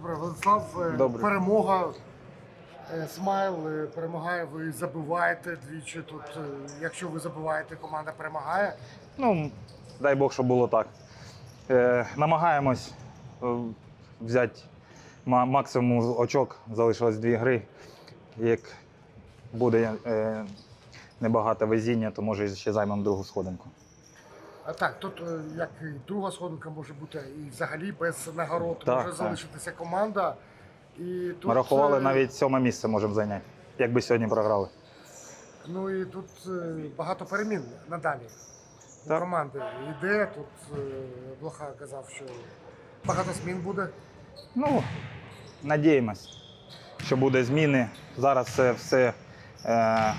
Владислав, е, Добре. перемога. Е, Смайл е, перемагає, ви забиваєте двічі. Тут, якщо ви забиваєте, команда перемагає. Ну, дай Бог, щоб було так. Намагаємось взяти ма- максимум очок. Залишилось дві гри. Як буде небагато везіння, то може ще займемо другу сходинку. А так, тут е, як і друга сходинка може бути, і взагалі без нагород Так, може так. залишитися команда. І тут, Ми рахували е, навіть сьоме місце можемо зайняти, якби сьогодні програли. Ну і тут е, багато перемін надалі. У Так. команди йде. Тут е, Блоха казав, що багато змін буде. Ну, надіємось, що буде зміни. Зараз це все е,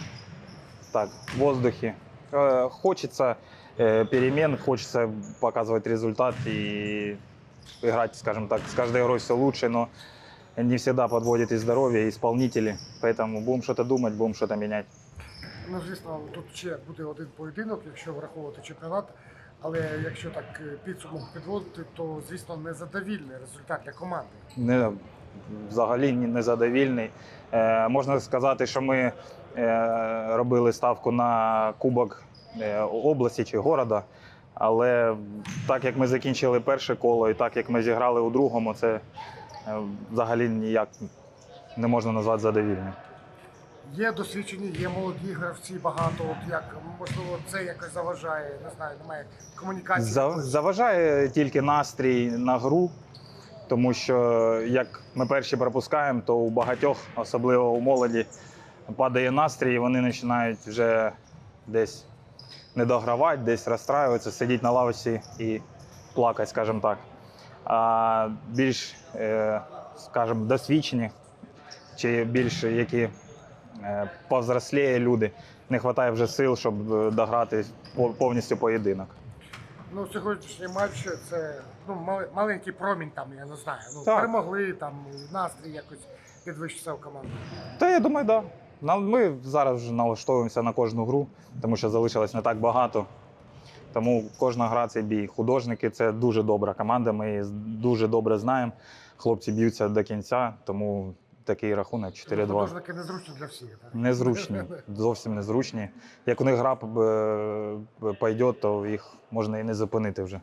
так, в воздухі. Е, хочеться е, перемен, хочеться показувати результат і играть, скажем так, с каждой игрой все лучше, но не всегда подводит и здоровье, и исполнители. Поэтому будем что-то думать, будем что-то менять. Ну, звісно, тут ще буде один поєдинок, якщо враховувати чемпіонат. Але якщо так е, підсумок підводити, то звісно незадовільний результат для команди. Не, взагалі незадовільний. Е, можна сказати, що ми робили ставку на Кубок е, області чи города. Але так як ми закінчили перше коло, і так як ми зіграли у другому, це е, взагалі ніяк не можна назвати задовільним. Є досвідчені, є молоді гравці багато. От як можливо це якось заважає, не знаю, немає комунікації. За- Заважає тільки настрій на гру, тому що як ми перші пропускаємо, то у багатьох, особливо у молоді, падає настрій, і вони починають вже десь не догравати, десь розстраюватися, сидіти на лавці і плакати, скажімо так. А більш, е, скажімо, досвідчені чи більш які е, повзросліє люди, не вистачає вже сил, щоб е, дограти повністю поєдинок. Ну, сьогоднішній матч це ну, мал- маленький промінь, там, я не знаю. Ну, Так. перемогли, там настрій якось підвищився у команди. Та я думаю, так. Да. Ми зараз вже налаштовуємося на кожну гру, тому що залишилось не так багато. Тому кожна гра це бій. Художники це дуже добра команда. Ми її дуже добре знаємо. Хлопці б'ються до кінця, тому такий рахунок 4-2. Художники незручно для всіх. Так? Незручні, зовсім незручні. Як у них гра е, пойде, то їх можна і не зупинити вже.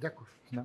Дякую. Да.